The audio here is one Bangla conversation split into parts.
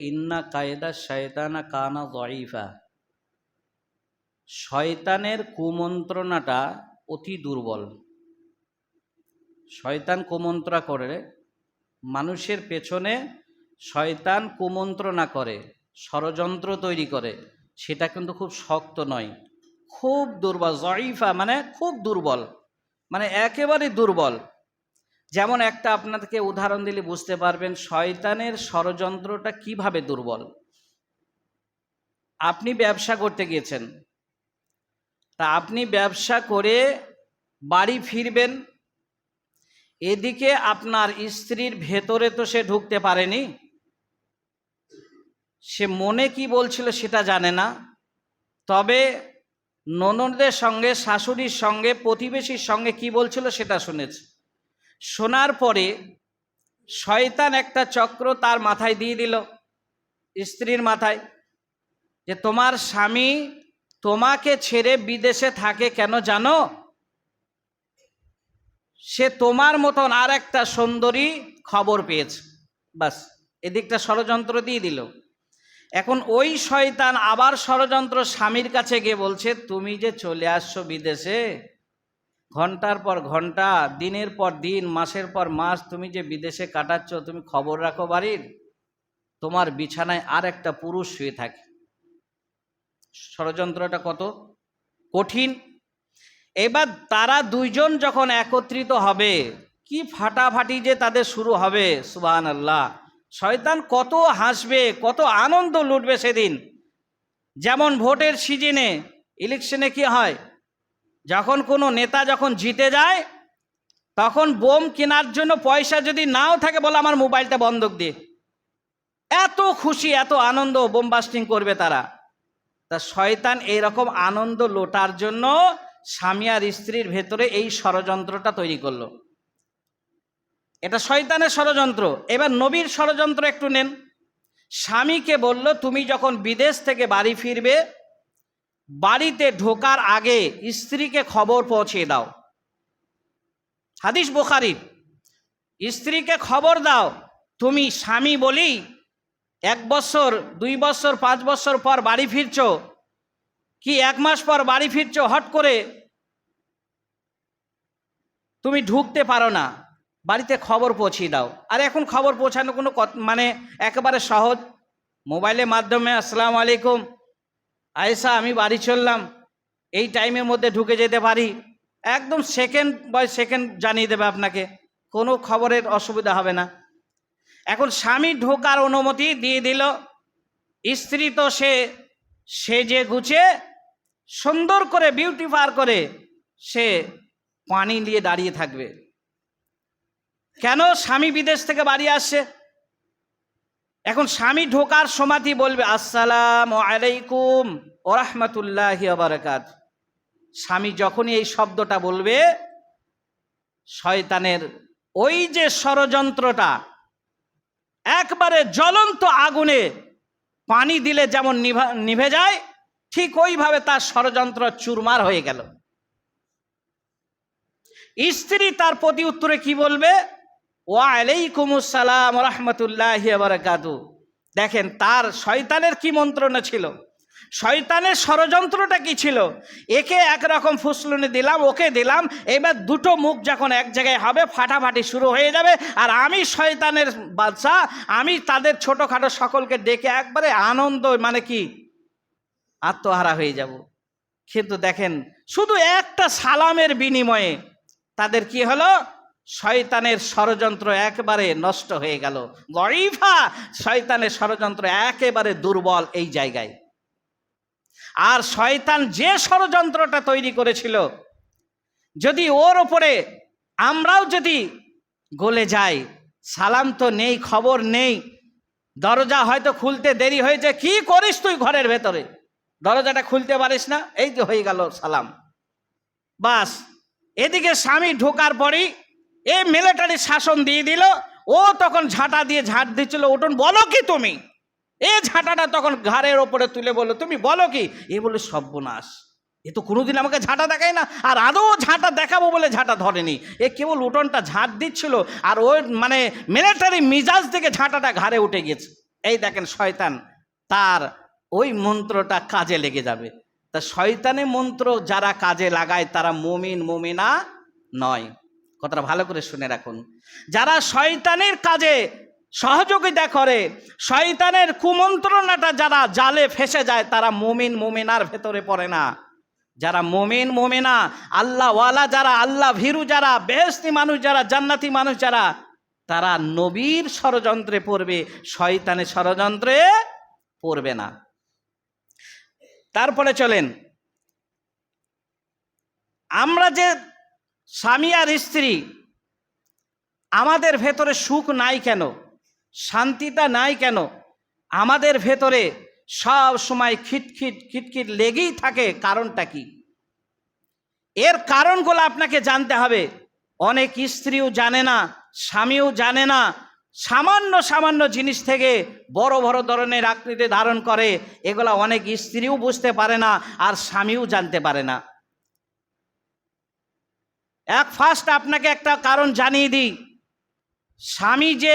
ইন্না কায়দা শয়তানা কানা জয়ীফা শয়তানের কুমন্ত্রণাটা অতি দুর্বল। শয়তান কুমন্ত্রা করে, মানুষের পেছনে শয়তান কুমন্ত্রণা করে, ষড়যন্ত্র তৈরি করে, সেটা কিন্তু খুব শক্ত নয়। খুব দুর্বল জয়ীফা মানে খুব দুর্বল মানে একেবারে দুর্বল। যেমন একটা আপনাদেরকে উদাহরণ দিলে বুঝতে পারবেন, শয়তানের ষড়যন্ত্রটা কীভাবে দুর্বল? আপনি ব্যবসা করতে গিয়েছেন। তা আপনি ব্যবসা করে বাড়ি ফিরবেন। এদিকে আপনার স্ত্রীর ভেতরে তো সে ঢুকতে পারেনি। সে মনে কি বলছিল সেটা জানে না। তবে ননদের সঙ্গে, শাশুড়ির সঙ্গে, প্রতিবেশীর সঙ্গে কি বলছিল সেটা শুনেছে। শোনার পরে শয়তান একটা চক্র তার মাথায় দিয়ে দিল, স্ত্রীর মাথায়, যে তোমার স্বামী তোমাকে ছেড়ে বিদেশে থাকে কেন জানো? সে তোমার মতন আর একটা সুন্দরী খবর পেয়েছে। বাস, এদিকটা ষড়যন্ত্র দিয়ে দিল। এখন ওই শয়তান আবার ষড়যন্ত্র স্বামীর কাছে গিয়ে বলছে, তুমি যে চলে আসছো বিদেশে ঘণ্টার পর ঘণ্টা, দিনের পর দিন, মাসের পর মাস, তুমি যে বিদেশে কাটাচ্ছ, তুমি খবর রাখো বাড়ির, তোমার বিছানায় আর একটা পুরুষ শুয়ে থাকে। ষড়যন্ত্রটা কত? কঠিন। এবার তারা দুইজন যখন একত্রিত হবে, কি ফাটাফাটি যে তাদের শুরু হবে সুবাহান আল্লাহ শয়তান কত হাসবে, কত আনন্দ লুটবে সেদিন। যেমন ভোটের সিজনে, ইলেকশনে কি হয়? যখন কোনো নেতা যখন জিতে যায়, তখন বোম কেনার জন্য পয়সা যদি নাও থাকে বলে আমার মোবাইলটা বন্ধক দিয়ে, এত খুশি, এত আনন্দ বোম বাস্টিং করবে তারা। তা শয়তান এইরকম আনন্দ লোটার জন্য স্বামী আর স্ত্রীর ভেতরে এই ষড়যন্ত্রটা তৈরি করল। এটা শয়তানের ষড়যন্ত্র। এবার নবীর ষড়যন্ত্র একটু নেন। স্বামীকে বলল, তুমি যখন বিদেশ থেকে বাড়ি ফিরবে বাড়িতে ঢোকার আগে স্ত্রীকে খবর পৌঁছে দাও। হাদিস বোখারি স্ত্রীকে খবর দাও, তুমি স্বামী বলি এক বছর, দুই বছর, পাঁচ বছর পর বাড়ি ফিরছ, কি এক মাস পর বাড়ি ফিরছ হট করে তুমি ঢুকতে পারো না, বাড়িতে খবর পৌঁছিয়ে দাও। আর এখন খবর পৌঁছানো কোনো মানে একেবারে সহজ। মোবাইলের মাধ্যমে, আসসালামু আলাইকুম আয়েসা আমি বাড়ি চললাম। এই টাইমের মধ্যে ঢুকে যেতে পারি। একদম সেকেন্ড বাই সেকেন্ড জানিয়ে দেবে আপনাকে। কোনো খবরের অসুবিধা হবে না। এখন স্বামী ঢোকার অনুমতি দিয়ে দিল। স্ত্রী তো সে সেজে গুছে সুন্দর করে বিউটিফার করে সে পানি নিয়ে দাঁড়িয়ে থাকবে। কেন স্বামী বিদেশ থেকে বাড়ি আসছে? এখন স্বামী ঢোকার সমাধি বলবে, আসসালাম আলাইকুম ও রহমতুল্লাহ বারকাত। স্বামী যখনই এই শব্দটা বলবে, শয়তানের ওই যে ষড়যন্ত্রটা একবারে জ্বলন্ত আগুনে পানি দিলে যেমন নিভে যায়, ঠিক ওইভাবে তার ষড়যন্ত্র চুরমার হয়ে গেল। স্ত্রী তার প্রতি উত্তরে কি বলবে? ওয়ালাইকুম আসসালাম রহমতুল্লাহ বারাকাতু। দেখেন, তার শয়তানের কি মন্ত্রণা ছিল? শয়তানের ষড়যন্ত্রটা কি ছিল? একে একরকম ফুসলুনি দিলাম, ওকে দিলাম, এবার দুটো মুখ যখন এক জায়গায় হবে, ফাটাফাটি শুরু হয়ে যাবে, আর আমি শয়তানের বাদশা, আমি তাদের ছোটোখাটো সকলকে ডেকে একবারে আনন্দ মানে কি? আত্মহারা হয়ে যাব। কিন্তু দেখেন, শুধু একটা সালামের বিনিময়ে তাদের কি হলো? শয়তানের ষড়যন্ত্র একেবারে নষ্ট হয়ে গেল। গরিফা শয়তানের ষড়যন্ত্র একেবারে দুর্বল এই জায়গায়। আর শয়তান যে ষড়যন্ত্রটা তৈরি করেছিল, যদি ওর ওপরে আমরাও যদি গলে যাই, সালাম তো নেই, খবর নেই, দরজা হয়তো খুলতে দেরি হয়েছে, কি করিস তুই ঘরের ভেতরে? দরজাটা খুলতে পারিস না, এই যে হয়ে গেল সালাম। বাস, এদিকে স্বামী ঢোকার পরেই এ মিলিটারি শাসন দিয়ে দিল, ও তখন ঝাঁটা দিয়ে ঝাঁট দিচ্ছিল ওটন বলো কি তুমি? এ ঝাঁটাটা তখন ঘাড়ের ওপরে তুলে বলল, তুমি বলো কি? এ বলে, সর্বনাশ। এ তো কোনোদিন আমাকে ঝাঁটা দেখায় না, আর আদৌ ঝাঁটা দেখাবো বলে ঝাঁটা ধরেনি। এ কেবল উঠোনটা ঝাঁট দিচ্ছিল, আর ওই মানে মিলিটারি মিজাজ থেকে ঝাঁটাটা ঘাড়ে উঠে গেছে এই দেখেন শয়তান, তার ওই মন্ত্রটা কাজে লেগে যাবে। তা শয়তানি মন্ত্র যারা কাজে লাগায়, তারা মুমিন, মুমিনা নয়। কথাটা ভালো করে শুনে রাখুন। যারা শয়তানের কাজে সহযোগিতা করে, শয়তানের কুমন্ত্রণাটা যারা জালে ফেসে যায়, তারা মুমিন, মুমিনার ভেতরে পড়ে না। যারা মুমিন, মুমিনা, আল্লাহওয়ালা যারা, আল্লাহ ভীরু যারা বেহস্তি মানুষ যারা, জান্নাতি মানুষ যারা, তারা নবীর ষড়যন্ত্রে পড়বে, শয়তানের ষড়যন্ত্রে পড়বে না। তারপরে চলেন, আমরা যে স্বামী আর স্ত্রী, আমাদের ভেতরে সুখ নাই কেন? শান্তিটা নাই কেন? আমাদের ভেতরে সব সময় খিটখিট খিটখিট লেগেই থাকে কারণটা কি? এর কারণগুলো আপনাকে জানতে হবে। অনেক স্ত্রীও জানে না, স্বামীও জানে না। সামান্য সামান্য জিনিস থেকে বড় বড় ধরনের আকৃতি ধারণ করে, এগুলা অনেক স্ত্রীও বুঝতে পারে না আর স্বামীও জানতে পারে না। এক ফার্স্ট আপনাকে একটা কারণ জানিয়ে দিই। স্বামী যে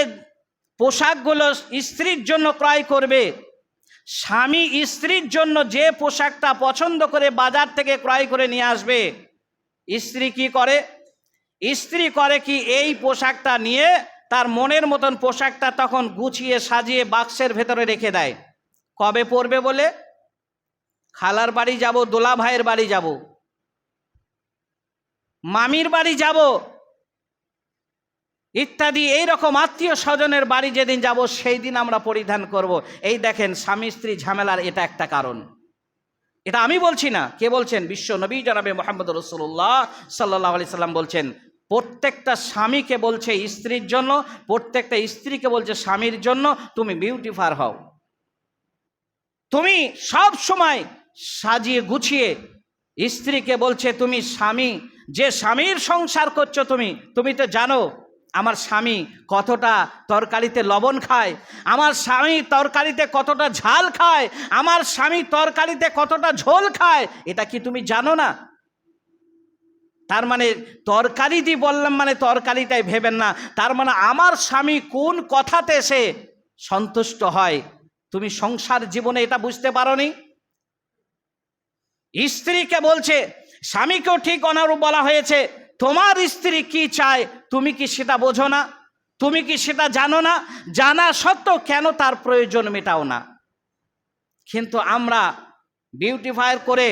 পোশাকগুলো স্ত্রীর জন্য ক্রয় করবে, স্বামী স্ত্রীর জন্য যে পোশাকটা পছন্দ করে বাজার থেকে ক্রয় করে নিয়ে আসবে, স্ত্রী কি করে? স্ত্রী করে কি এই পোশাকটা নিয়ে তার মনের মতন পোশাকটা তখন গুছিয়ে সাজিয়ে বাক্সের ভেতরে রেখে দেয়। কবে পরবে বলে? খালার বাড়ি যাব, দোলা ভাইয়ের বাড়ি যাব। মামির বাড়ি যাব। ইত্যাদি এই রকম আত্মীয় স্বজনের বাড়ি যেদিন যাব সেই দিন আমরা পরিধান করব। এই দেখেন, স্বামী স্ত্রী ঝামেলার এটা একটা কারণ। এটা আমি বলছি না, কে বলছেন? বিশ্ব নবী জানাবে মোহাম্মদ রসুল্লাহ সাল্লাহ আলি সাল্লাম বলছেন, প্রত্যেকটা স্বামীকে বলছে স্ত্রীর জন্য, প্রত্যেকটা স্ত্রীকে বলছে স্বামীর জন্য, তুমি বিউটিফার হও। তুমি সব সময় সাজিয়ে গুছিয়ে স্ত্রীকে বলছে, তুমি স্বামী যে স্বামীর সংসার করছ তুমি তুমি তো জানো আমার স্বামী কতটা তরকারিতে লবণ খায়, আমার স্বামী তরকারিতে কতটা ঝাল খায়, আমার স্বামী তরকারিতে কতটা ঝোল খায়, এটা কি তুমি জানো না? তার মানে তরকারি দি বললাম মানে তরকারিটাই ভেবেন না, তার মানে আমার স্বামী কোন কথাতে সে সন্তুষ্ট হয়, তুমি সংসার জীবনে এটা বুঝতে পারো নি স্ত্রীকে বলছে স্বামীকেও ঠিক অনারূপ বলা হয়েছে, তোমার স্ত্রী কি চায়? তুমি কি সেটা বোঝো না? তুমি কি সেটা জানো না? জানা সত্ত্বেও কেন তার প্রয়োজন মেটাও না? কিন্তু আমরা বিউটিফায়ার করে,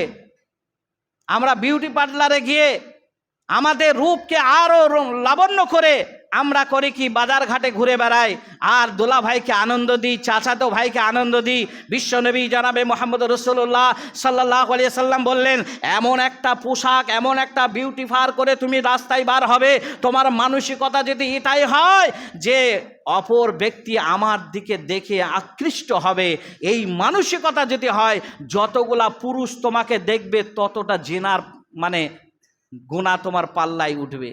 আমরা বিউটি পার্লারে গিয়ে আমাদের রূপকে আরও লাবণ্য করে আমরা করি কি বাজার ঘাটে ঘুরে বেড়াই। আর দোলা ভাইকে আনন্দ দিই, চাচাতো ভাইকে আনন্দ দিই। বিশ্বনবী জানাবে মোহাম্মদ রসুল্লাহ সাল্লাহ আলিয়া সাল্লাম বললেন, এমন একটা পোশাক, এমন একটা বিউটিফার করে তুমি রাস্তায় বার হবে। তোমার মানসিকতা যদি এটাই হয় যে অপর ব্যক্তি আমার দিকে দেখে আকৃষ্ট হবে, এই মানসিকতা যদি হয়, যতগুলা পুরুষ তোমাকে দেখবে ততটা জেনার মানে গুণা তোমার পাল্লায় উঠবে।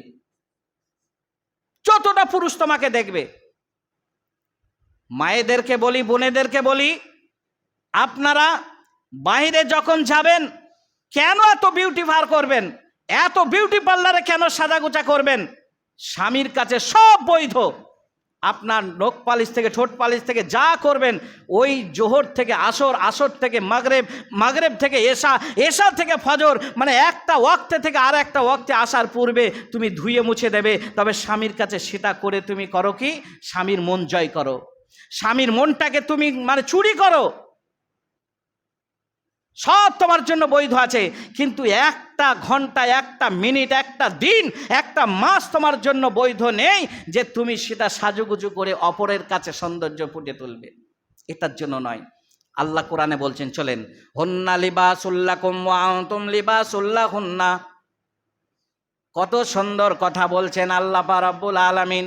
যতটা পুরুষ তোমাকে দেখবে। মায়েদেরকে বলি, বোনেদেরকে বলি, আপনারা বাইরে যখন যাবেন, কেন এত বিউটি ভার করবেন? এত বিউটি পার্লারে কেন সাজাগুজা করবেন? স্বামীর কাছে সব বৈধ। আপনার নখ পালিশ থেকে, ঠোঁট পালিশ থেকে যা করবেন, ওই জোহর থেকে আসর আসর থেকে মাগরেব মাগরেব থেকে এসা এসা থেকে ফজর মানে একটা ওয়াক্তে থেকে আর একটা ওয়াক্তে আসার পূর্বে তুমি ধুয়ে মুছে দেবে। তবে স্বামীর কাছে সেটা করে তুমি করো কি? স্বামীর মন জয় করো। স্বামীর মনটাকে তুমি মানে চুরি করো। সব তোমার জন্য বৈধ আছে। কিন্তু একটা ঘণ্টা, একটা মিনিট, একটা দিন, একটা মাস তোমার জন্য বৈধ নেই যে তুমি সেটা সাজুগুজু করে অপরের কাছে সৌন্দর্য ফুটে তুলবে। এটার জন্য নয়। আল্লাহ কোরআনে বলছেন, চলেন। হন্না লিবাসুল্লাহ কুম লিবাসুল্লাহ হুন্না কত সুন্দর কথা বলছেন আল্লাহ পারাব্বুল আলামিন।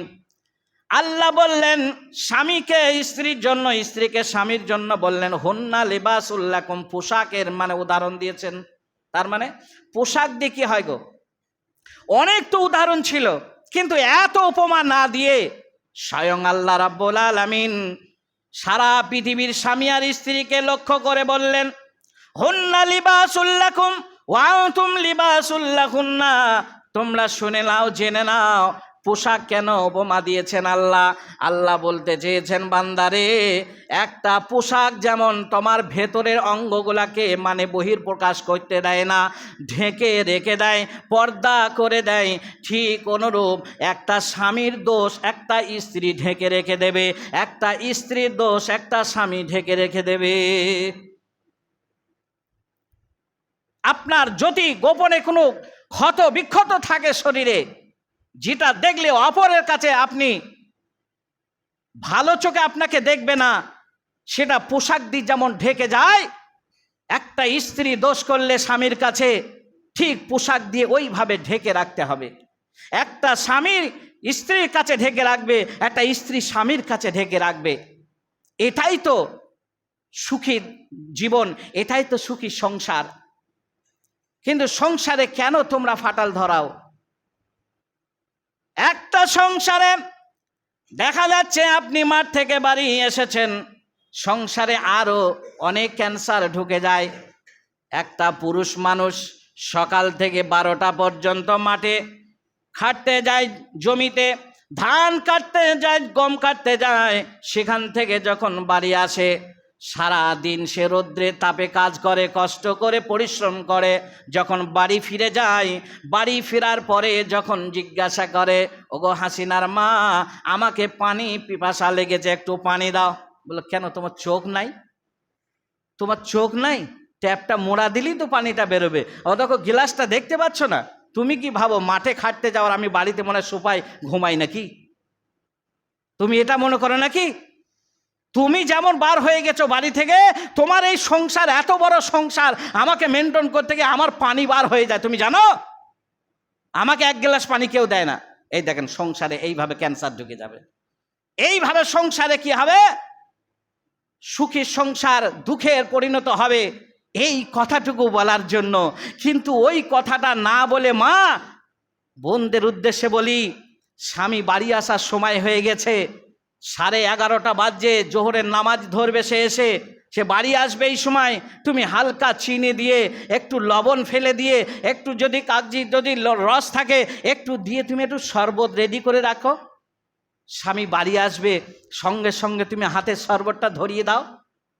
আল্লাহ বললেন, স্বামীকে, স্ত্রীর জন্য, স্ত্রীকে স্বামীর জন্য বললেন, হন্না লেবাস উল্লাকুম পোশাকের মানে উদাহরণ দিয়েছেন। তার মানে পোশাক দিয়ে কি হয় গো? অনেক তো উদাহরণ ছিল, কিন্তু এত উপমা না দিয়ে স্বয়ং আল্লাহ রাব্বুল আলামিন সারা পৃথিবীর স্বামী আর স্ত্রীকে লক্ষ্য করে বললেন, হন্না লিবাসুল্লাকুম ওয়াতুম লিবাসুল্লাহুন্না তোমরা শুনে নাও, জেনে নাও পোশাক কেন উপমা দিয়েছেন আল্লাহ? আল্লাহ বলতে চেয়েছেন, বান্দারে, একটা পোশাক যেমন তোমার ভেতরের অঙ্গগুলাকে মানে বহির প্রকাশ করতে দেয় না, ঢেকে রেখে দেয়, পর্দা করে দেয়, ঠিক অনুরূপ একটা স্বামীর দোষ একটা স্ত্রী ঢেকে রেখে দেবে, একটা স্ত্রীর দোষ একটা স্বামী ঢেকে রেখে দেবে। আপনার যদি গোপনে কোনো ক্ষত বিক্ষত থাকে শরীরে যেটা দেখলে অপরের কাছে আপনি ভালো চোখে আপনাকে দেখবে না, সেটা পোশাক দিয়ে যেমন ঢেকে যায়, একটা স্ত্রী দোষ করলে স্বামীর কাছে ঠিক পোশাক দিয়ে ওইভাবে ঢেকে রাখতে হবে। একটা স্বামীর স্ত্রীর কাছে ঢেকে রাখবে, একটা স্ত্রী স্বামীর কাছে ঢেকে রাখবে। এটাই তো সুখী জীবন, এটাই তো সুখী সংসার। কিন্তু সংসারে কেন তোমরা ফাটাল ধরাও? একটা সংসারে দেখা যাচ্ছে আপনি মাঠ থেকে বাড়ি এসেছেন, সংসারে আরও অনেক ক্যান্সার ঢুকে যায়। একটা পুরুষ মানুষ সকাল থেকে বারোটা পর্যন্ত মাঠে খাটতে যায়, জমিতে ধান কাটতে যায়, গম কাটতে যায়, সেখান থেকে যখন বাড়ি আসে সারা দিন সে রৌদ্রে তাপে কাজ করে, কষ্ট করে, পরিশ্রম করে। যখন বাড়ি ফিরে যায়, বাড়ি ফেরার পরে যখন জিজ্ঞাসা করে, ওগো হাসিনার মা, আমাকে পানি পিপাসা লেগেছে, একটু পানি দাও। বলো, কেন, তোমার চোখ নাই? তোমার চোখ নাই? ট্যাপটা মোড়া দিলেই তো পানিটা বেরোবে। ও দেখো, গ্লাসটা দেখতে পাচ্ছ না? তুমি কি ভাবো, মাঠে খাটতে যাওয়ার আমি বাড়িতে মনে হয় সোফায় ঘুমাই নাকি? তুমি এটা মনে করো নাকি? তুমি যেমন বার হয়ে গেছো বাড়ি থেকে, তোমার এই সংসার, এত বড় সংসার, আমাকে মেনটেন করতে গিয়ে আমার পানি বার হয়ে যায়। তুমি জানো? আমাকে এক গ্লাস পানি কেউ দেয় না। এই দেখেন, সংসারে এইভাবে ক্যান্সার ঢুকে যাবে। এইভাবে সংসারে কি হবে? সুখী সংসার, দুঃখের পরিণত হবে। এই কথাটুকু বলার জন্য। কিন্তু ওই কথাটা না বলে মা, বোনদের উদ্দেশ্যে বলি, স্বামী বাড়ি আসার সময় হয়ে গেছে। সাড়ে এগারোটা বাজে, জোহরের নামাজ ধরবে সে এসে। সে বাড়ি আসবে এই সময়, তুমি হালকা চিনি দিয়ে, একটু লবণ ফেলে দিয়ে, একটু যদি কাগজি যদি রস থাকে, একটু দিয়ে তুমি একটু শরবত রেডি করে রাখো। স্বামী বাড়ি আসবে, সঙ্গে সঙ্গে তুমি হাতের শরবতটা ধরিয়ে দাও।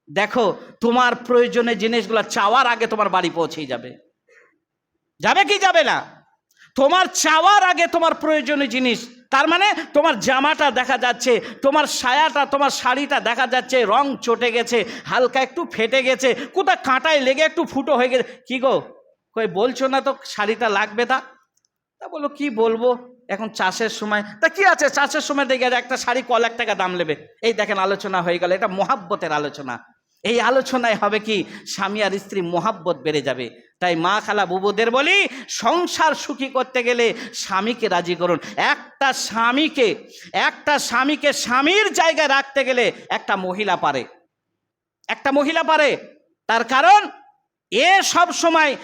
দেখো, তোমার প্রয়োজনে জিনিসগুলো চাওয়ার আগে তোমার বাড়ি পৌঁছেই যাবে। যাবে কি যাবে না? তোমার চাওয়ার আগে তোমার প্রয়োজনীয় জিনিস তার মানে তোমার জামাটা দেখা যাচ্ছে, তোমার সায়াটা, তোমার শাড়িটা দেখা যাচ্ছে, রং চটে গেছে, হালকা একটু ফেটে গেছে কোথাও কাঁটায় লেগে একটু ফুটো হয়ে গেছে। কি গো, কই বলছো না তো শাড়িটা লাগবে তা? তা বলো কি বলব, এখন চাষের সময়, তা কি আছে চাষের সময় দেখে একটা শাড়ি ক টাকা দাম নেবে। এই দেখেন আলোচনা হয়ে গেল, এটা মহাব্বতের আলোচনা। এই আলোচনায় হবে কি? স্বামী আর স্ত্রী মহাব্বত বেড়ে যাবে। তাই মা খালা বুবুদের বলি, সংসার সুখী করতে গেলে স্বামীকে রাজি করুন। একটা স্বামীকে একটা স্বামীকে স্বামীর জায়গায় রাখতে গেলে একটা মহিলা পারে। একটা মহিলা পারে। তার কারণ, এ সব সময়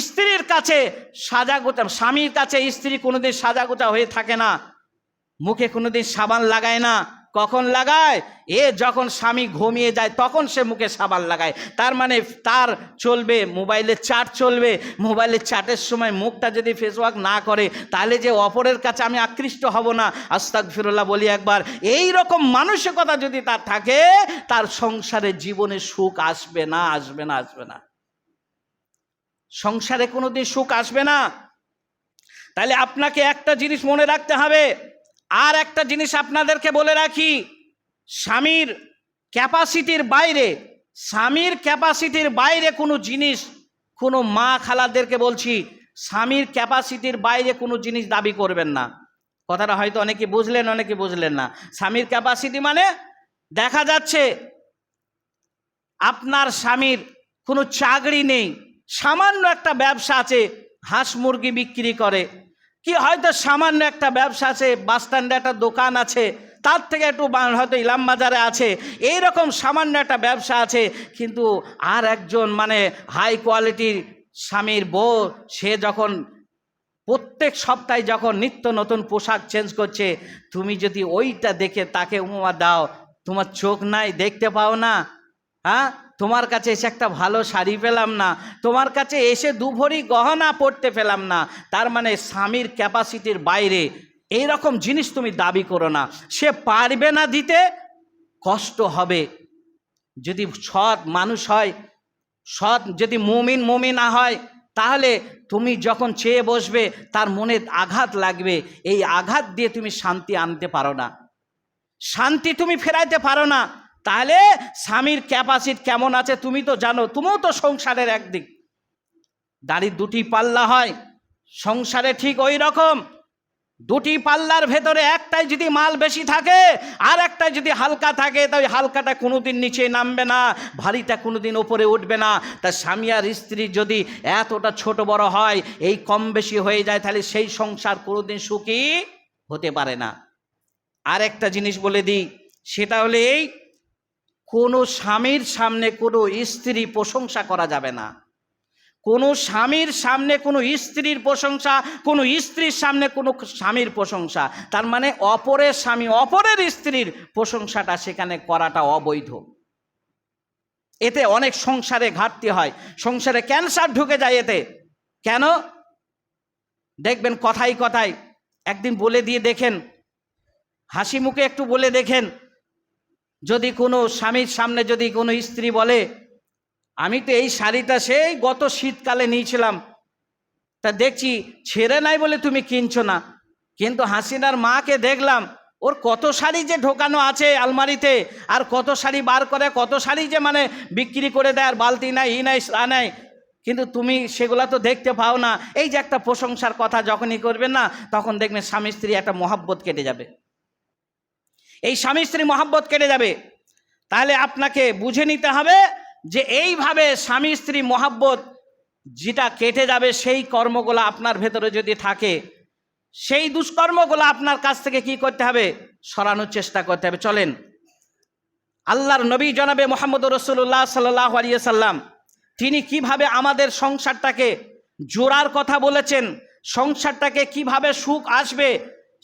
স্ত্রীর কাছে সাজাগোটা স্বামীর কাছে স্ত্রী কোনোদিন সাজাগোটা হয়ে থাকে না। মুখে কোনোদিন সাবান লাগায় না। কখন লাগায়? এ যখন স্বামী ঘুমিয়ে যায়, তখন সে মুখে সাবান লাগায়। তার মানে তার চলবে, মোবাইলে চাট চলবে। মোবাইলের চাটের সময় মুখটা যদি ফেসওয়াক না করে, তাহলে যে অপরের কাছে আমি আকৃষ্ট হব না। আস্তাক ফিরুল্লাহ বলি একবার, এই রকম মানসিকতা যদি তার থাকে, তার সংসারে জীবনে সুখ আসবে না আসবে না আসবে না। সংসারে কোনোদিন সুখ আসবে না। তাহলে আপনাকে একটা জিনিস মনে রাখতে হবে। আর একটা জিনিস আপনাদেরকে বলে রাখি, স্বামীর ক্যাপাসিটির বাইরে, স্বামীর ক্যাপাসিটির বাইরে কোনো জিনিস, কোনো মা খালাদেরকে বলছি, স্বামীর ক্যাপাসিটির বাইরে কোনো জিনিস দাবি করবেন না। কথাটা হয়তো অনেকে বুঝলেন অনেকে বুঝলেন না। স্বামীর ক্যাপাসিটি মানে দেখা যাচ্ছে, আপনার স্বামীর কোনো চাকরি নেই, সামান্য একটা ব্যবসা আছে, হাঁস মুরগি বিক্রি করে কি হয়তো সামান্য একটা ব্যবসা আছে বাস স্ট্যান্ডে একটা দোকান আছে, তার থেকে একটু হয়তো ইলাম বাজারে আছে এই রকম সামান্য একটা ব্যবসা আছে, কিন্তু আর একজন মানে হাই কোয়ালিটির স্বামীর বউ, সে যখন প্রত্যেক সপ্তাহে যখন নিত্য নতুন পোশাক চেঞ্জ করছে, তুমি যদি ওইটা দেখে তাকে উমা দাও, তোমার চোখ নাই, দেখতে পাও না হ্যাঁ? তোমার কাছে এসে একটা ভালো শাড়ি পেলাম না, তোমার কাছে এসে দুভরি গহনা পড়তে পেলাম না, তার মানে স্বামীর ক্যাপাসিটির বাইরে এই রকম জিনিস তুমি দাবি করো না। সে পারবে না দিতে, কষ্ট হবে। যদি সৎ মানুষ হয়, সৎ যদি মুমিন মুমিনা হয়, তাহলে তুমি যখন চেয়ে বসবে, তার মনে আঘাত লাগবে। এই আঘাত দিয়ে তুমি শান্তি আনতে পারো না। শান্তি তুমি ফেরাইতে পারো না। তাহলে স্বামীর ক্যাপাসিট কেমন আছে তুমি তো জানো, তুমিও তো সংসারের একদিক। দাড়ির দুটি পাল্লা হয়, সংসারে ঠিক ওই রকম। দুটি পাল্লার ভেতরে একটাই যদি মাল বেশি থাকে, আর একটাই যদি হালকা থাকে, তাই হালকাটা কোনোদিন নিচে নামবে না, ভারীটা কোনোদিন ওপরে উঠবে না। তা স্বামী আর স্ত্রী যদি এতটা ছোট বড় হয়, এই কম বেশি হয়ে যায়, তাহলে সেই সংসার কোনোদিন সুখী হতে পারে না। আর একটা জিনিস বলে দিই, সেটা হলে এই কোনো স্বামীর সামনে কোনো স্ত্রী প্রশংসা করা যাবে না। কোনো স্বামীর সামনে কোনো স্ত্রীর প্রশংসা, কোনো স্ত্রীর সামনে কোনো স্বামীর প্রশংসা, তার মানে অপরের স্বামী অপরের স্ত্রীর প্রশংসাটা সেখানে করাটা অবৈধ। এতে অনেক সংসারে ঘাটতি হয়। সংসারে ক্যান্সার ঢুকে যায় এতে। কেন? দেখবেন কথাই কথাই একদিন বলে দিয়ে দেখেন, হাসি মুখে একটু বলে দেখেন যদি কোনো স্বামীর সামনে যদি কোনো স্ত্রী বলে, আমি তো এই শাড়িটা সেই গত শীতকালে নিয়েছিলাম, তা দেখছি ছেড়ে নাই বলে তুমি কিনছো না। কিন্তু হাসিনার মাকে দেখলাম, ওর কত শাড়ি যে ঢোকানো আছে আলমারিতে, আর কত শাড়ি বার করে, কত শাড়ি যে মানে বিক্রি করে দেয়, আর বালতি নাই, ই নাই সা নাই। কিন্তু তুমি সেগুলা তো দেখতে পাও না। এই যে একটা প্রশংসার কথা যখনই করবেন না, তখন দেখবেন স্বামী স্ত্রী একটা মহাব্বত কেটে যাবে। এই স্বামী স্ত্রী মহাব্বত কেটে যাবে। তাহলে আপনাকে বুঝে নিতে হবে যে এইভাবে স্বামী স্ত্রী মহাব্বত যেটা কেটে যাবে, সেই কর্মগুলো আপনার ভেতরে যদি থাকে, সেই দুষ্কর্মগুলো আপনার কাছ থেকে কি করতে হবে? সরানোর চেষ্টা করতে হবে। চলেন। আল্লাহর নবী জনাবে মোহাম্মদ রসুল্লাহ সাল্লাহ আলিয়া সাল্লাম তিনি কীভাবে আমাদের সংসারটাকে জোড়ার কথা বলেছেন, সংসারটাকে কীভাবে সুখ আসবে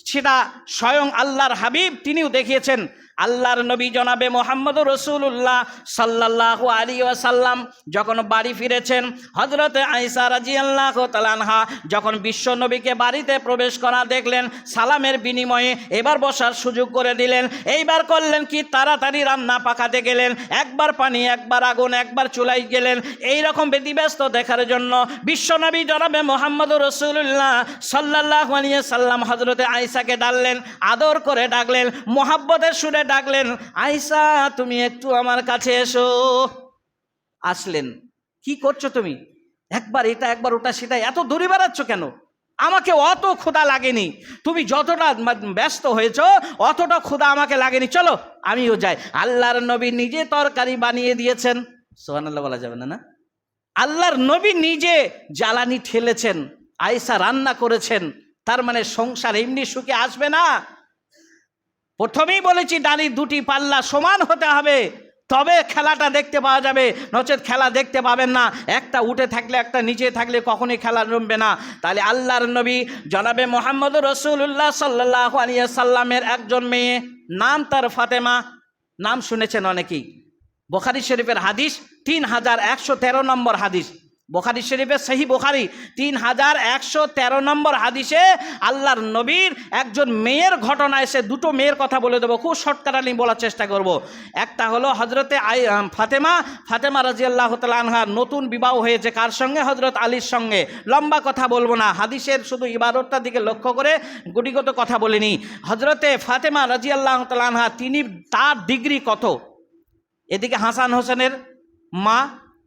সেটা স্বয়ং আল্লাহর হাবিব তিনিও দেখিয়েছেন। আল্লাহর নবী জনাবে মোহাম্মদ রসুল্লাহ সাল্লাহ আলী ওয়াসাল্লাম, যখন বাড়ি ফিরেছেন হজরতে আইসা রাজি আল্লাহ তালানহা যখন বিশ্ব নবীকে বাড়িতে প্রবেশ করা দেখলেন, সালামের বিনিময়ে এবার বসার সুযোগ করে দিলেন। এইবার করলেন কি? তাড়াতাড়ি রান্না পাকাতে গেলেন, একবার পানি, একবার আগুন, একবার চুলাই গেলেন। এই রকম ব্যতিব্যস্ত দেখার জন্য বিশ্বনবী জনাবে মোহাম্মদ রসুল্লাহ সাল্লাহ আলিয়া সাল্লাম হজরতে আইসাকে ডাকলেন, আদর করে ডাকলেন, মোহাব্বতের সুরে ডাকলেন আইসা তুমি একটু আমার কাছে এসো। আসলেন, কি করছ তুমি? একবার এটা, একবার ওটা, সেটা, এত দূরে বেড়াচ্ছ কেন? আমাকে অত ক্ষুদা লাগেনি। তুমি যতটা ব্যস্ত হয়েছ, অতটা ক্ষুধা আমাকে লাগেনি। চলো, আমিও যাই। আল্লাহর নবী নিজে তরকারি বানিয়ে দিয়েছেন। সোহান আল্লাহ বলা যাবে না না? আল্লাহর নবী নিজে জ্বালানি ঠেলেছেন আয়সা রান্না করেছেন। তার মানে সংসার এমনি সুখে আসবে না? প্রথমেই বলেছি ডালির দুটি পাল্লা সমান হতে হবে, তবে খেলাটা দেখতে পাওয়া যাবে। নচেত খেলা দেখতে পাবেন না। একটা উঠে থাকলে, একটা নিচে থাকলে কখনই খেলা জমবে না। তাহলে আল্লাহর নবী জনাবে মোহাম্মদ রসুল্লাহ সাল্লাহ আলিয়া সাল্লামের একজন মেয়ে, নাম তার ফাতেমা। নাম শুনেছেন অনেকেই। বোখারি শরীফের হাদিস, তিন হাজার একশো তেরো নম্বর হাদিস। বোখারি শরীফের সেই বোখারি তিন হাজার একশো তেরো নম্বর হাদিসে আল্লাহর নবীর একজন মেয়ের ঘটনা এসে দুটো মেয়ের কথা বলে দেবো, খুব শর্টকাট আমি বলার চেষ্টা করব। একটা হলো হজরতে আই ফাতেমা ফাতেমা রাজি আল্লাহ আনহার নতুন বিবাহ হয়েছে, কার সঙ্গে? হজরত আলীর সঙ্গে। লম্বা কথা বলব না, হাদিসের শুধু ইবাদতটার দিকে লক্ষ্য করে গুটিগত কথা বলিনি হজরতে ফাতেমা রাজি আল্লাহ আনহা, তিনি তার ডিগ্রি কত? এদিকে হাসান হোসেনের মা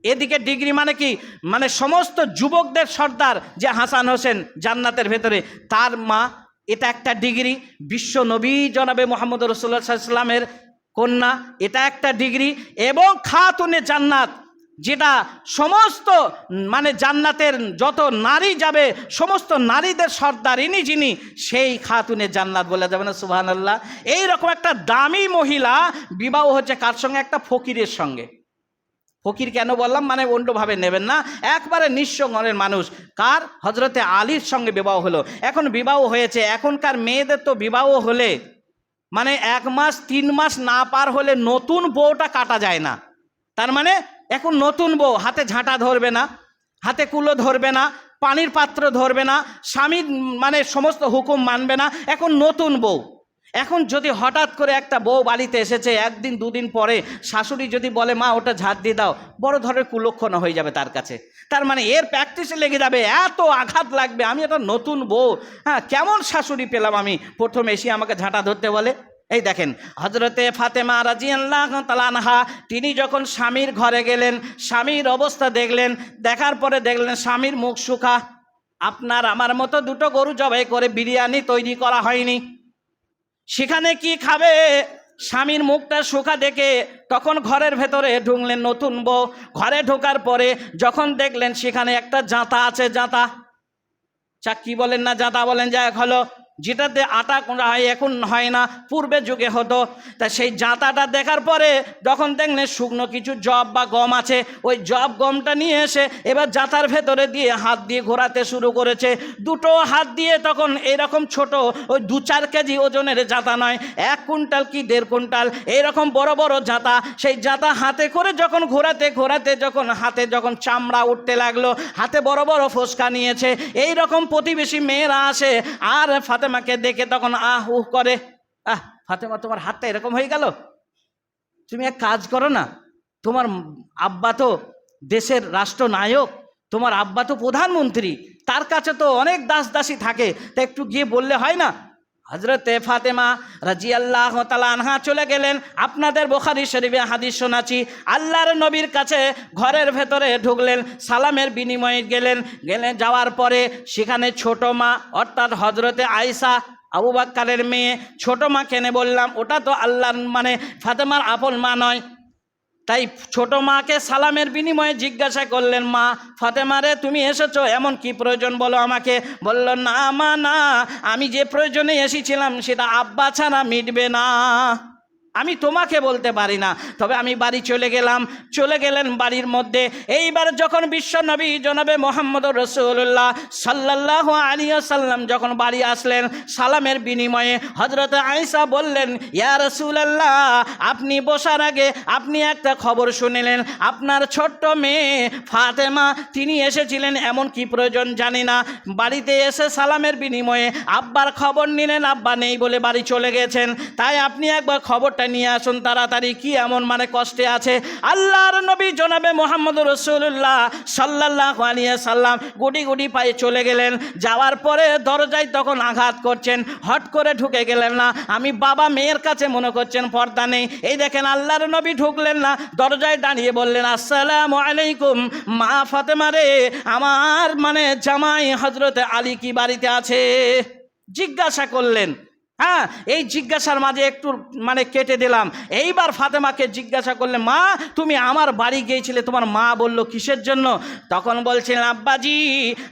এদিকে ডিগ্রি মানে কি? মানে সমস্ত যুবকদের সর্দার যে হাসান হোসেন জান্নাতের ভেতরে, তার মা, এটা একটা ডিগ্রি। বিশ্ব নবী জনাবে মোহাম্মদ রসুল্লাহ কন্যা, এটা একটা ডিগ্রি। এবং খাতুনে জান্নাত, যেটা সমস্ত মানে জান্নাতের যত নারী যাবে, সমস্ত নারীদের সর্দার ইনি যিনি, সেই খাতুনে জান্নাত বলে যাবে না সুবাহ আল্লাহ এইরকম একটা দামি মহিলা, বিবাহ হচ্ছে কার সঙ্গে? একটা ফকিরের সঙ্গে। ফকির কেন বললাম? মানে অন্যভাবে নেবেন না। একবারে নিঃস্ব ঘরের মানুষ। কার? হজরতে আলীর সঙ্গে বিবাহ হলো। এখন বিবাহ হয়েছে। এখনকার মেয়েদের তো বিবাহ হলে মানে এক মাস, তিন মাস না পার হলে নতুন বউটা কাটা যায় না। তার মানে এখন নতুন বউ, হাতে ঝাঁটা ধরবে না, হাতে কুলো ধরবে না, পানির পাত্র ধরবে না স্বামীর মানে সমস্ত হুকুম মানবে না। এখন নতুন বউ। এখন যদি হঠাৎ করে একটা বউ বাড়িতে এসেছে, একদিন, দুদিন পরে শাশুড়ি যদি বলে, মা, ওটা ঝাড় দিয়ে দাও। বড় ধরনের কুলক্ষণ হয়ে যাবে তার কাছে। তার মানে এর প্র্যাকটিসে লেগে যাবে, এত আঘাত লাগবে। আমি একটা নতুন বউ। হ্যাঁ কেমন শাশুড়ি পেলাম আমি? প্রথম এসে আমাকে ঝাঁটা ধরতে বলে। এই দেখেন হজরতে ফাতেমা রাজিয়াল্লাহ তালানহা তিনি যখন স্বামীর ঘরে গেলেন, স্বামীর অবস্থা দেখলেন, দেখার পরে দেখলেন স্বামীর মুখ সুখা আপনার আমার মতো দুটো গরু জবাই করে বিরিয়ানি তৈরি করা হয়নি। সেখানে কি খাবে? স্বামীর মুখটা শোকা দেখে তখন ঘরের ভেতরে ঢুকলেন নতুন বউ। ঘরে ঢোকার পরে যখন দেখলেন সেখানে একটা জাঁতা আছে, জাঁতা। চা কি বলেন না, জাঁতা বলেন যা হলো যেটাতে আটা হয়, এখন হয় না, পূর্বে যুগে হতো। তা সেই জাঁতাটা দেখার পরে যখন দেখলেন শুকনো কিছু জব বা গম আছে, ওই জব গমটা নিয়ে এসে এবার জাঁতার ভেতরে দিয়ে হাত দিয়ে ঘোরাতে শুরু করেছে। দুটো হাত দিয়ে তখন এইরকম ছোট, ওই দু চার কেজি ওজনের জাঁতা নয়, এক কুইন্টাল কি দেড় কুইন্টাল এইরকম বড় বড় জাঁতা। সেই জাঁতা হাতে করে যখন ঘোরাতে ঘোরাতে যখন হাতে যখন চামড়া উঠতে লাগল, হাতে বড় বড় ফোসকা নিয়েছে। এই রকম প্রতিবেশী মেয়েরা আসে, আর ফাতেমাকে দেখে তখন, আহ, উহ, করে। আহ, ফাতেমা, তোমার হাতটা এরকম হয়ে গেল? তুমি এক কাজ করো না। তোমার আব্বা তো দেশের রাষ্ট্রনায়ক, তোমার আব্বা তো প্রধানমন্ত্রী। তার কাছে তো অনেক দাস দাসী থাকে। তা একটু গিয়ে বললে হয় না? হজরতে ফাতেমা রাজি আল্লাহ আনহা চলে গেলেন। আপনাদের বোখারি শরীফে হাদিস শোনাচ্ছি, আল্লাহর নবীর কাছে ঘরের ভেতরে ঢুকলেন, সালামের বিনিময়ে গেলেন। গেলেন যাওয়ার পরে সেখানে ছোট মা, অর্থাৎ হজরতে আয়সা আবু বাক্কারের মেয়ে, ছোট মা কেনে বললাম, ওটা তো আল্লাহর মানে ফাতেমার আপন মা নয়। তাই ছোট মাকে সালামের বিনিময়ে জিজ্ঞাসা করলেন, মা, ফাতেমা রে, তুমি এসেছ? এমন কি প্রয়োজন? বলো আমাকে। বলল, না, মা, না, আমি যে প্রয়োজনে এসেছিলাম, সেটা আব্বা ছাড়া মিটবে না। আমি তোমাকে বলতে পারি না। তবে আমি বাড়ি চলে গেলাম। চলে গেলেন বাড়ির মধ্যে। এইবার যখন বিশ্ব নবী জনাবে মোহাম্মদ রসুল্লাহ সাল্লাহ আলিয়া সাল্লাম যখন বাড়ি আসলেন, সালামের বিনিময়ে হজরত আয়সা বললেন, ইয়া রসুলাল্লাহ, আপনি বসার আগে আপনি একটা খবর শুনিলেন। আপনার ছোট্ট মেয়ে ফাতেমা, তিনি এসেছিলেন এমন কি প্রয়োজন জানি না। বাড়িতে এসে সালামের বিনিময়ে আব্বার খবর নিলেন। আব্বা নেই বলে বাড়ি চলে গেছেন। তাই আপনি একবার খবরটা নিয়ে আসুন তাড়াতাড়ি, কি এমন মানে কষ্টে আছে? আল্লাহর নবী জনাবে মোহাম্মদ রসুল্লাহ সাল্লাহ আলিয়া সাল্লাম গুটি গুটি পায়ে চলে গেলেন। যাওয়ার পরে দরজায় তখন আঘাত করছেন, হট করে ঢুকে গেলেন না। আমি বাবা মেয়ের কাছে মনে করছেন, পর্দা নেই। এই দেখেন আল্লাহর নবী ঢুকলেন না, দরজায় দাঁড়িয়ে বললেন, আসসালাম আলাইকুম, মা ফাতেমা রে, আমার মানে জামাই হজরতে আলী কি বাড়িতে আছে? জিজ্ঞাসা করলেন হ্যাঁ এই জিজ্ঞাসার মাঝে একটু মানে কেটে দিলাম। এইবার ফাতেমাকে জিজ্ঞাসা করলে, মা, তুমি আমার বাড়ি গিয়েছিলে, তোমার মা বলল কিসের জন্য? তখন বলছিলেন, আব্বাজি,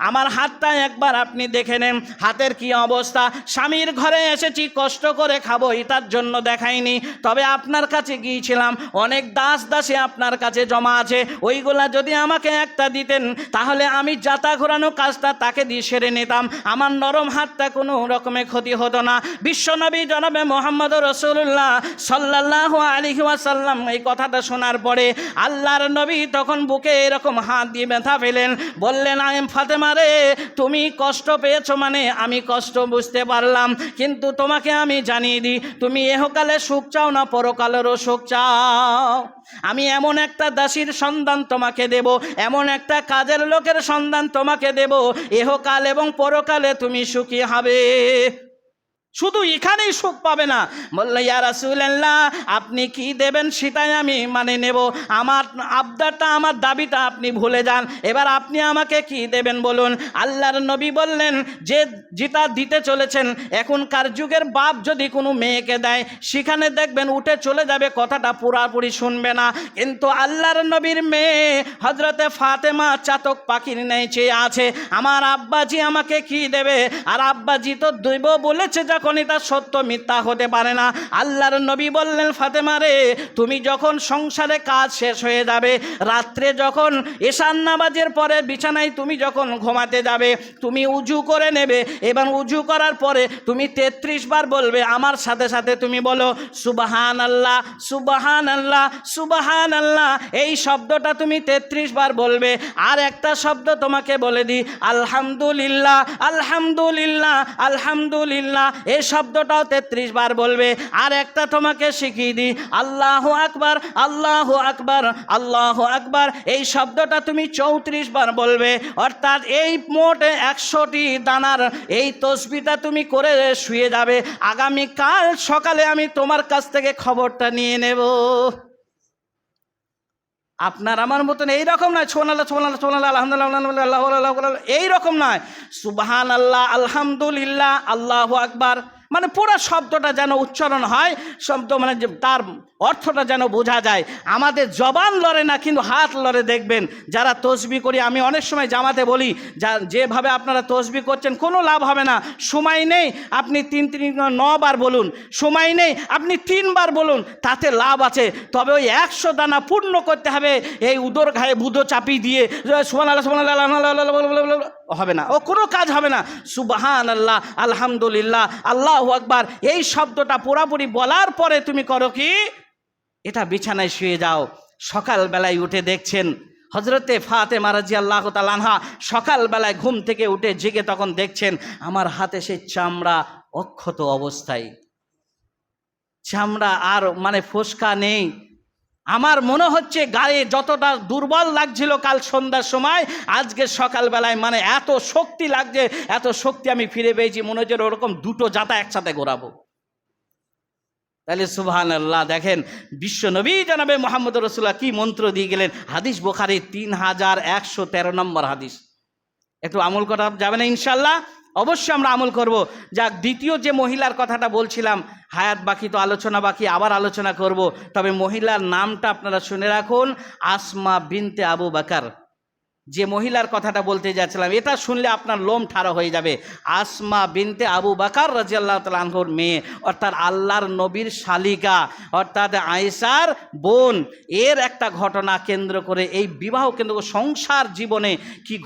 আমার হাতটা একবার আপনি দেখে নেন, হাতের কি অবস্থা? স্বামীর ঘরে এসেছি, কষ্ট করে খাব, এটার জন্য দেখাইনি। তবে আপনার কাছে গিয়েছিলাম, অনেক দাস দাসে আপনার কাছে জমা আছে, ওইগুলা যদি আমাকে একটা দিতেন, তাহলে আমি যাতা ঘোরানো কাজটা তাকে দিয়ে সেরে নিতাম। আমার নরম হাতটা কোনো রকমের ক্ষতি হতো না। বিশ্বনবী জনাবে মোহাম্মদ রসুল্লাহ সাল্লাহ আলিহি ওয়াসাল্লাম। এই কথাটা শোনার পরে আল্লাহর নবী তখন বুকে এরকম হাত দিয়ে ব্যথা পেলেন। বললেন আইম ফাতেমা রে, তুমি কষ্ট পেয়েছ মানে আমি কষ্ট বুঝতে পারলাম। কিন্তু তোমাকে আমি জানিয়ে দিই, তুমি এহকালে সুখ চাও না পরকালেরও সুখ চাও। আমি এমন একটা দাসীর সন্ধান তোমাকে দেব, এমন একটা কাজের লোকের সন্ধান তোমাকে দেব। এহকাল এবং পরকালে তুমি সুখী হবে। শুধু এখানেই সুখ পাবে না। বলল, ইয়া রাসুল্লাহ আপনি কি দেবেন সেটাই আমি মানে নেব। আমার আবদারটা, আমার দাবিটা আপনি ভুলে যান। এবার আপনি আমাকে কি দেবেন বলুন? আল্লাহর নবী বললেন, যে যেটা দিতে চলেছেন, এখনকার যুগের বাপ যদি কোনো মেয়েকে দেয়, সেখানে দেখবেন উঠে চলে যাবে, কথাটা পুরাপুরি শুনবে না। কিন্তু আল্লাহর নবীর মেয়ে হজরতে ফাতেমা চাতক পাখির নেই চেয়ে আছে। আমার আব্বাজি আমাকে কি দেবে? আর আব্বাজি তো দৈব বলেছে যখন কখনই তা সত্য মিথ্যা হতে পারে না। আল্লাহর নবী বললেন, ফাতেমা রে, তুমি যখন সংসারে কাজ শেষ হয়ে যাবে, রাত্রে যখন এশান নামাজের পরে বিছানায় তুমি যখন ঘুমাতে যাবে, তুমি উজু করে নেবে এবং উজু করার পরে তুমি তেত্রিশ বার বলবে, আমার সাথে সাথে তুমি বলো সুবাহান আল্লাহ সুবাহান আল্লাহ সুবাহান আল্লাহ এই শব্দটা তুমি তেত্রিশ বার বলবে। আর একটা শব্দ তোমাকে বলে দিই, আলহামদুলিল্লাহ আলহামদুলিল্লাহ আলহামদুলিল্লাহ। এই শব্দটাও তেত্রিশ বার বলবে, আর একটা তোমাকে শিখিয়ে দিই, আল্লাহ আকবার আল্লাহ আকবার আল্লাহ আকবার, এই শব্দটা তুমি চৌত্রিশ বার বলবে, অর্থাৎ এই মোট একশোটি দানার এই তসবিটা তুমি করে শুয়ে যাবে, আগামীকাল সকালে আমি তোমার কাছ থেকে খবরটা নিয়ে নেব। আপনার আমার মতন এই রকম নয় ছোন আল্লাহ ছোন আল্লাহ আলহামদুলিল্লাহ আল্লাহ আল্লাহ এইরকম নয় সুবাহান আল্লাহ আলহামদুলিল্লাহ আল্লাহ আকবার মানে পুরো শব্দটা যেন উচ্চারণ হয় শব্দ মানে তার অর্থটা যেন বোঝা যায় আমাদের জবান লড়ে না কিন্তু হাত লড়ে দেখবেন যারা তসবি করি আমি অনেক সময় জামাতে বলি যা যেভাবে আপনারা তসবি করছেন কোনো লাভ হবে না সময় নেই আপনি তিন তিন নবার বলুন সময় নেই আপনি তিনবার বলুন তাতে লাভ আছে তবে ওই একশো দানা পূর্ণ করতে হবে এই উদর ঘায়ে বুধো চাপি দিয়ে সোমান আল্লাহ হবে না। ও, কোনো কাজ হবে না। সুবাহান আল্লাহ আলহামদুলিল্লাহ, আল্লাহ আকবার। এই শব্দটা পুরাপুরি বলার পরে তুমি করো কি? এটা বিছানায় শুয়ে যাও। সকালবেলায় উঠে দেখছেন হজরতে ফাতে মারাজি আল্লাহ তালানহা সকালবেলায় ঘুম থেকে উঠে জেগে তখন দেখছেন, আমার হাতে সেই চামড়া অক্ষত অবস্থায়। চামড়া আর মানে ফোসকা নেই। আমার মনে হচ্ছে গায়ে যতটা দুর্বল লাগছিল কাল সন্ধ্যার সময়, আজকে সকালবেলায় মানে এত শক্তি লাগছে, এত শক্তি আমি ফিরে পেয়েছি, মনে হচ্ছে ওরকম দুটো জাতা একসাথে ঘোরাবো। তাহলে সুবহান আল্লাহ দেখেন, বিশ্ব নবী জানাবে মোহাম্মদ রসুল্লাহ কি মন্ত্র দিয়ে গেলেন? হাদিস বোখারি তিন হাজার একশো তেরো নম্বর হাদিস। একটু আমল করা যাবে না ইনশাল্লাহ অবশ্যই আমরা আমল করব। যাক, দ্বিতীয় যে মহিলার কথাটা বলছিলাম, হায়াত বাকি তো আলোচনা বাকি, আবার আলোচনা করব। তবে মহিলার নামটা আপনারা শুনে রাখুন, আসমা বিনতে আবু বাকার। যে মহিলার কথাটা বলতে যাচ্ছিলাম, এটা শুনলে আপনার লোম ঠাড়া হয়ে যাবে। আসমা বিনতে আবু বাকার রাজিয়াল্লাহ তালাহর মেয়ে, অর্থাৎ আল্লাহর নবীর শালিকা, অর্থাৎ আয়েশার বোন। এর একটা ঘটনা কেন্দ্র করে এই বিবাহ কেন্দ্র সংসার জীবনে কি